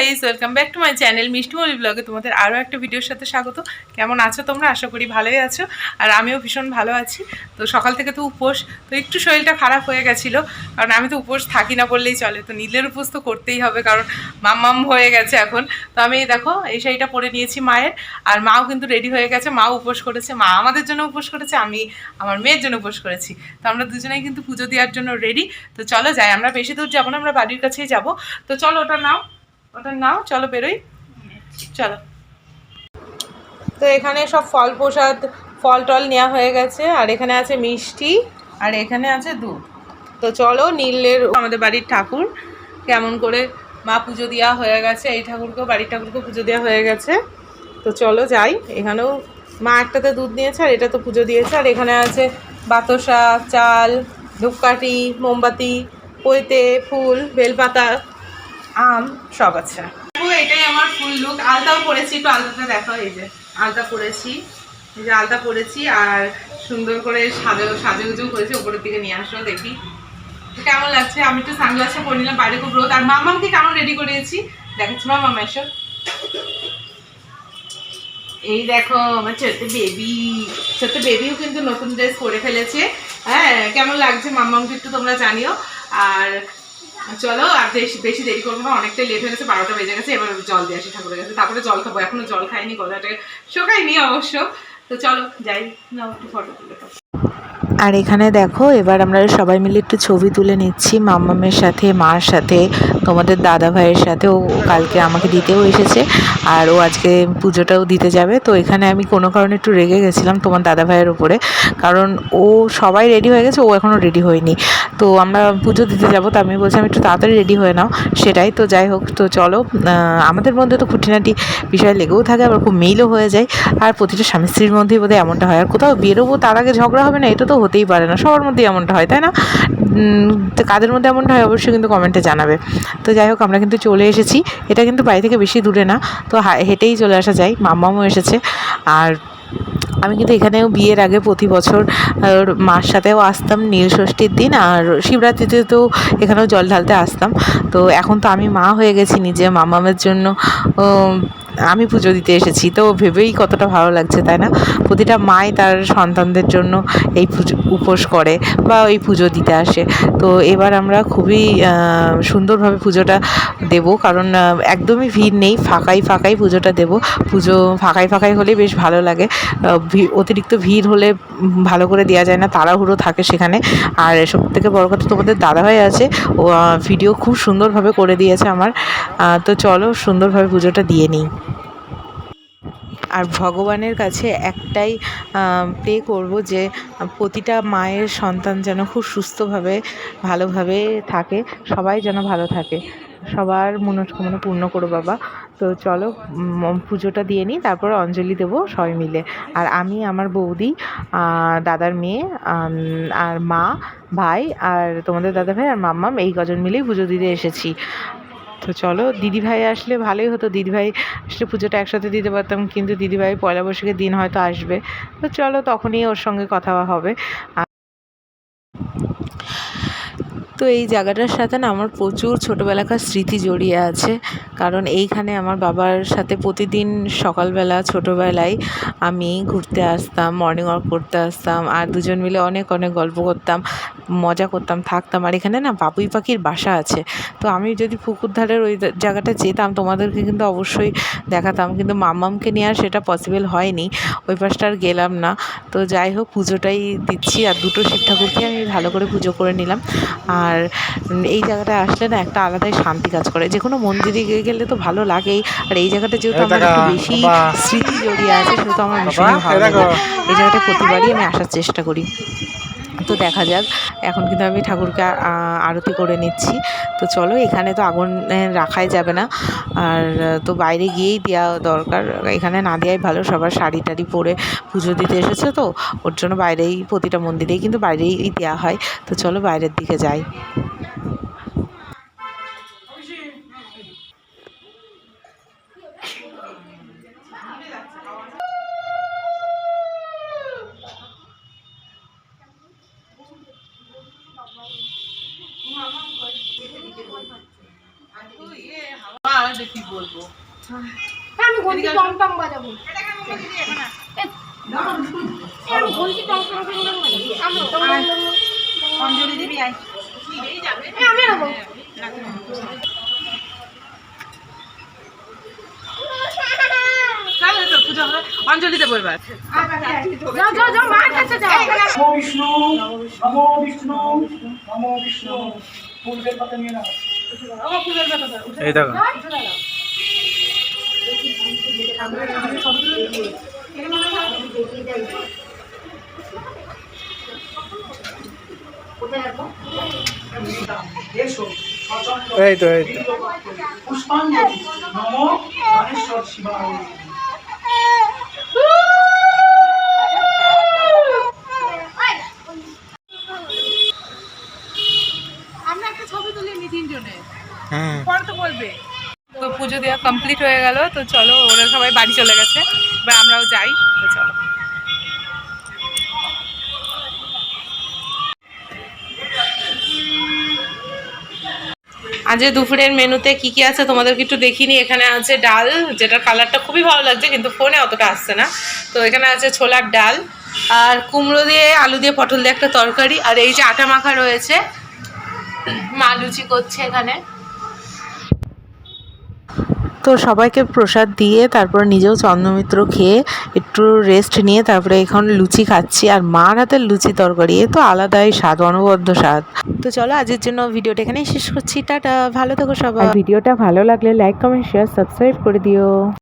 Guys welcome back to my channel মিষ্টিমলি ব্লগে তোমাদের আরও একটা ভিডিওর সাথে স্বাগত। কেমন আছো তোমরা? আশা করি ভালোই আছো। আর আমিও ভীষণ ভালো আছি। তো সকাল থেকে তো উপোস, তো একটু শরীরটা খারাপ হয়ে গেছিল। কারণ আমি তো উপোস থাকি না বললেই চলে। তো নীলের উপোস তো করতেই হবে, কারণ মাম্মাম হয়ে গেছে এখন। তো আমি দেখো, এই শাড়িটা পরে নিয়েছি মায়ের। আর মাও কিন্তু রেডি হয়ে গেছে, মাও উপোস করেছে। মা আমাদের জন্য উপোস করেছে, আমি আমার মেয়ের জন্য উপোস করেছি। তো আমরা দুজনেই কিন্তু পুজো দেওয়ার জন্য রেডি তো চলো যাই, আমরা বেশি দূর যাব না, আমরা বাড়ির কাছেই যাব। তো চলো ওটা নাও। ওটা নাও, চলো বেরোই। চলো। তো এখানে সব ফল প্রসাদ, ফল টল নেওয়া হয়ে গেছে, আর এখানে আছে মিষ্টি, আর এখানে আছে দুধ। তো চলো নীলের আমাদের বাড়ির ঠাকুর, কেমন করে মা পুজো দেওয়া হয়ে গেছে, এই ঠাকুরকেও, বাড়ির ঠাকুরকেও পুজো দেওয়া হয়ে গেছে। তো চলো যাই, এখানেও মা একটাতে দুধ নিয়েছে, আর এটা তো পুজো দিয়েছে, আর এখানে আছে বাতসা, চাল, ধূপকাঠি, মোমবাতি, পৈতে, ফুল, বেলপাতা আম, সব আছে। এটাই আমার ফুল লুক আলতাও পরেছি, একটু আলতাটা দেখো এই যে, আলতা পরেছি। এই যে আলতা পরেছি আর সুন্দর করে সাজো সাজুগুজু করেছি উপরের দিকে নিয়ে আসো, দেখি। কেমন লাগছে? আমি একটু সানগ্লাসটা পরে নিলাম, বাইরে খুব রোদ। আর মামামকে কেমন রেডি করিয়েছি? দেখাচ্ছি মামাম এসো। এই দেখো, আমার ছোট্ট বেবি ছোট্ট বেবিও কিন্তু নতুন ড্রেস পরে ফেলেছে। হ্যাঁ কেমন লাগছে? মাম্মামকে একটু তোমরা জানিও। আর চলো, আর বেশি বেশি দেরি করব না, অনেকটাই লেট হয়ে গেছে, বারোটা বেজে গেছে, এবার জল দিয়ে আসি ঠাকুরের কাছে তারপরে জল খাব, এখনও জল খাইনি গলাটা শোকাইনি অবশ্য তো চলো, যাই না একটু ফটো তুলে। আর এখানে দেখো, এবার আমরা সবাই মিলে একটু ছবি তুলে নিচ্ছি মাম্মামের সাথে, মার সাথে, তোমাদের দাদা ভাইয়ের সাথে। ও কালকে আমাকে দিতেও এসেছে আর ও আজকে পুজোটাও দিতে যাবে। তো এখানে আমি কোনো কারণে একটু রেগে গেছিলাম তোমার দাদা ভাইয়ের উপরে, কারণ ও সবাই রেডি হয়ে গেছে, ও এখনও রেডি হয়নি। তো আমরা পুজো দিতে যাব, তো আমি বলছিলাম একটু তাড়াতাড়ি রেডি হয়ে নাও। সেটাই তো যাই হোক, তো চলো আমাদের মধ্যে তো খুঁটিনাটি বিষয় লেগেও থাকে, আবার খুব মিলও হয়ে যায়। আর প্রতিটা স্বামী স্ত্রীর মধ্যেই বোধহয় এমনটা হয়। আর কোথাও বেরোবো তার আগে ঝগড়া হবে না, এটা তো হতেই পারে না। সবার মধ্যেই এমনটা হয়, তাই না? তো কাদের মধ্যে এমনটা হয় অবশ্যই কিন্তু কমেন্টে জানাবে। তো যাই হোক, আমরা কিন্তু চলে এসেছি। এটা কিন্তু বাড়ি থেকে বেশি দূরে না। তো হেঁটেই চলে আসা যায়। মাম্মামও এসেছে। আর আমি কিন্তু এখানেও বিয়ের আগে প্রতি বছর মার সাথেও আসতাম নীল ষষ্ঠীর দিন। আর শিবরাত্রিতে তো এখানেও জল ঢালতে আসতাম। তো এখন তো আমি মা হয়ে গেছি নিজে মামামের জন্য। আমি পুজো দিতে এসেছি, তো ভেবেই কতটা ভালো লাগছে, তাই না? প্রতিটা মাই তার সন্তানদের জন্য এই পুজো, উপোস করে বা এই পুজো দিতে আসে। তো এবার আমরা খুবই সুন্দরভাবে পুজোটা দেব, কারণ একদমই ভিড় নেই, ফাঁকাই ফাঁকাই পুজোটা দেব। পুজো ফাঁকাই ফাঁকাই হলেই বেশ ভালো লাগে। অতিরিক্ত ভিড় হলে ভালো করে দেওয়া যায় না, তাড়াহুড়ো থাকে সেখানে। আর সব থেকে বড় কথা তোমাদের দাদাভাই আছে, ও ভিডিও খুব সুন্দরভাবে করে দিয়েছে আমার। তো চলো সুন্দরভাবে পুজোটা দিয়ে নিই। আর ভগবানের কাছে একটাই প্রে করব যে প্রতিটা মায়ের সন্তান যেন খুব সুস্থভাবে, ভালোভাবে থাকে, সবাই যেন ভালো থাকে। সবার মনস্কামনা পূর্ণ করো বাবা। তো চলো পুজোটা দিয়ে নিই, তারপর অঞ্জলি দেবো সবাই মিলে। আর আমি, আমার বৌদি দাদার মেয়ে আর মা, ভাই, আর তোমাদের দাদা ভাই আর মাম্মাম, এই কজন মিলেই পুজো দিতে এসেছি। তো চলো, দিদিভাই আসলে ভালোই হতো। দিদিভাই আসলে পুজোটা একসাথে দিতে পারতাম, কিন্তু দিদিভাই পয়লা বৈশাখের দিন হয়তো আসবে। তো চলো, তখনই ওর সঙ্গে কথা হবে। তো এই জায়গাটার সাথে না আমার প্রচুর ছোটোবেলাকার স্মৃতি জড়িয়ে আছে। কারণ এইখানে আমার বাবার সাথে প্রতিদিন সকালবেলা, ছোটোবেলায় আমি ঘুরতে আসতাম মর্নিং ওয়াক করতে আসতাম, আর দুজন মিলে অনেক অনেক গল্প করতাম। মজা করতাম থাকতাম। আর এখানে না বাবুই পাখির বাসা আছে। তো আমি যদি পুকুর ধারের ওই জায়গাটা যেতাম তোমাদেরকে কিন্তু অবশ্যই দেখাতাম। কিন্তু মাম্মামকে নিয়ে আর সেটা পসিবল হয়নি। ওই পাশটা আর গেলাম না। তো যাই হোক পুজোটাই দিচ্ছি। আর দুটো শিব ঠাকুরকে আমি ভালো করে পুজো করে নিলাম। আর এই জায়গাটায় আসলে না একটা আলাদাই শান্তি কাজ করে। যে কোনো মন্দিরে গেলে তো ভালো লাগেই। আর এই জায়গাটা যেহেতু আমার একটু বেশি স্মৃতি জড়িয়ে আছে সেহেতু আমার ভীষণই ভালো লাগে। এই জায়গাটা প্রতিবারই আমি আসার চেষ্টা করি। তো দেখা যাক। এখন কিন্তু আমি ঠাকুরকে আরতি করে নিচ্ছি। তো চলো, এখানে তো আগুন রাখাই যাবে না। আর, তো বাইরে গিয়েই দেওয়া দরকার। এখানে না দেওয়াই ভালো। সবার শাড়ি টাড়ি পরে পুজো দিতে এসেছে তো। ওর জন্য বাইরেই প্রতিটা মন্দিরেই কিন্তু বাইরেই দেওয়া হয়। তো চলো, বাইরের দিকে যাই। যে কি বলব? আমি ঘন্টি টং টং বাজাবো। আমি ঘন্টি টং টং টং টং বাজাবো। আমি টং টং টং টং। অঞ্জলি দিবি আয়। এ, আমি নেব। চল তো অঞ্জলি দেবো এবার যাও যাও যাও মার কাছে বিষ্ণু বিষ্ণু বিষ্ণু। ফুলবের পাতা নিয়ে নাও। এই দেখো। এই তো এই তো। পুষ্পাঞ্জলি। নমো গণেশ্বর শিবায় আমরা একটা ছবি তুলে নি তিনজনে। পরে তো বলবে। তো পুজো দেওয়া কমপ্লিট হয়ে গেল তো চলো ওরা সবাই বাড়ি চলে গেছে। এবার আমরাও যাই তো চলো। আজ দুপুরের মেনুতে কি কি আছে তোমাদেরকে একটু দেখিনি। এখানে আছে ডাল যেটা কালারটা খুবই ভালো লাগছে কিন্তু ফোনে অতটা আসছে না। তো এখানে আছে ছোলার ডাল আর কুমড়ো দিয়ে আলু দিয়ে পটল দিয়ে একটা তরকারি আর এই যে আটা মাখা রয়েছে মা লুচি করছে এখানে। তো সবাইকে প্রসাদ দিয়ে তারপর নিজেও চন্দ্রমিত্র খেয়ে একটু রেস্ট নিয়ে তারপরে এখন লুচি খাচ্ছি আর মার হাতের লুচি তরকারি এ তো আলাদাই স্বাদ অনবদ্য স্বাদ। তো চলো আজকের জন্য ভিডিওটা এখানেই শেষ করছি। টাটা ভালো থেকো সবাই। ভিডিওটা ভালো লাগলে লাইক কমেন্ট শেয়ার সাবস্ক্রাইব করে দিও।